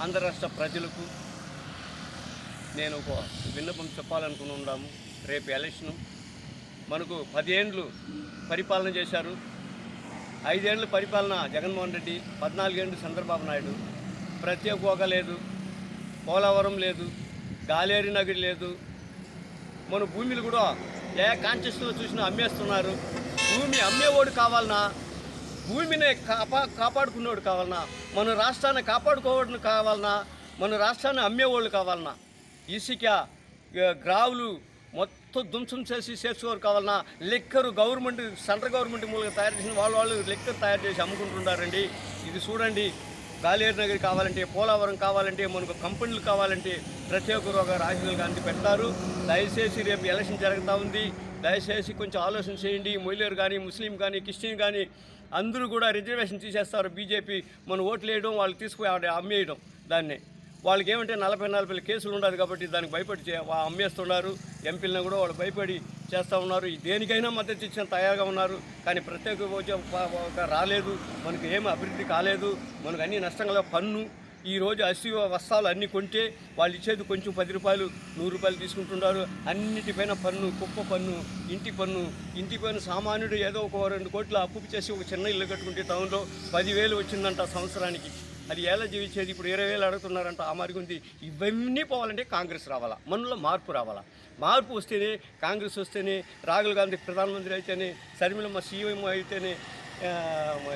ఆంధ్ర రాష్ట్ర ప్రజలకు నేను ఒక విన్నపం చెప్పాలనుకుని ఉన్నాము. రేపు ఎలక్షను. మనకు పదిహేండ్లు పరిపాలన చేశారు. ఐదేళ్ళు పరిపాలన జగన్మోహన్ రెడ్డి పద్నాలుగేండ్లు చంద్రబాబు నాయుడు. ప్రత్యేక ఒక లేదు. పోలవరం లేదు. గాలేరి నగరి లేదు. మన భూమిలు కూడా ఏ కాన్షియస్లో చూసినా అమ్మేస్తున్నారు. భూమి అమ్మేవాడు కావాలన్నా భూమిని కాపా కాపాడుకునేవాడు కావాలన్నా మన రాష్ట్రాన్ని కాపాడుకోవడం కావాలన్నా మన రాష్ట్రాన్ని అమ్మేవాళ్ళు కావాలన్నా ఇసుక గ్రావులు మొత్తం ధ్వంసం చేసి చేసుకోరు కావాలన్నా లెక్కరు గవర్నమెంట్ సెంట్రల్ గవర్నమెంట్ మూలంగా తయారు చేసిన వాళ్ళు వాళ్ళు లెక్కర్ తయారు చేసి అమ్ముకుంటున్నారండి. ఇది చూడండి. గాలేరు నగర్ కావాలంటే పోలవరం కావాలంటే మనకు కంపెనీలు కావాలంటే ప్రతి ఒక్కరు ఒక రాజీవ్ గాంధీ పెడతారు దయచేసి రేపు ఎలక్షన్ జరుగుతూ ఉంది. దయచేసి కొంచెం ఆలోచన చేయండి. మొయిలేరు కానీ ముస్లిం కానీ క్రిస్టియన్ కానీ అందరూ కూడా రిజర్వేషన్ తీసేస్తారు. బీజేపీ మన ఓట్లు వేయడం వాళ్ళు తీసుకుపోయి ఆడ అమ్మేయడం దాన్ని. వాళ్ళకి ఏమంటే నలభై నలభై కేసులు ఉండదు కాబట్టి దానికి భయపడి చే- అమ్మేస్తున్నారు. ఎంపీలను కూడా వాళ్ళు భయపడి చేస్తూ ఉన్నారు. దేనికైనా మద్దతు ఇచ్చిన తయారుగా ఉన్నారు. కానీ ప్రత్యేక ఒక రాలేదు. మనకు ఏమి అభివృద్ధి కాలేదు. మనకు అన్ని నష్టంగా పన్ను ఈ రోజు అసి వస్తాలు అన్నీ కొంటే వాళ్ళు ఇచ్చేది కొంచెం పది రూపాయలు నూరు రూపాయలు తీసుకుంటున్నారు అన్నిటిపైన పన్ను కుప్ప పన్ను ఇంటి పన్ను ఇంటి సామాన్యుడు ఏదో ఒక రెండు కోట్ల అప్పు చేసి ఒక చిన్న ఇల్లు కట్టుకుంటే టౌన్లో పదివేలు వచ్చిందంట సంవత్సరానికి. అది ఎలా జీవించేది? ఇప్పుడు ఇరవై వేలు అడుగుతున్నారంట ఆ మరి ఉంది. ఇవన్నీ పోవాలంటే కాంగ్రెస్ రావాలా? మనలో మార్పు రావాలా? మార్పు వస్తేనే కాంగ్రెస్ వస్తేనే రాహుల్ గాంధీ ప్రధానమంత్రి అయితేనే శర్మిలమ్మ సీఎం అయితేనే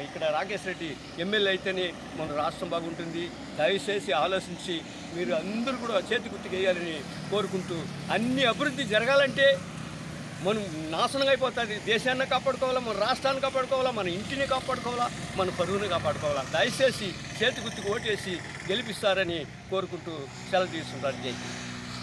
ఇక్కడ రాకేష్ రెడ్డి ఎమ్మెల్యే అయితేనే మన రాష్ట్రం బాగుంటుంది. దయచేసి ఆలోచించి మీరు అందరూ కూడా చేతి గుర్తుకేయాలని కోరుకుంటూ అన్ని అభివృద్ధి జరగాలంటే మనం నాశనం అయిపోతుంది. దేశాన్ని కాపాడుకోవాలా మన రాష్ట్రాన్ని కాపాడుకోవాలా మన ఇంటిని కాపాడుకోవాలా మన పరువుని కాపాడుకోవాలా. దయచేసి చేతి గుర్తుకు ఓటేసి గెలిపిస్తారని కోరుకుంటూ సెలవు తీసుకుంటారు జై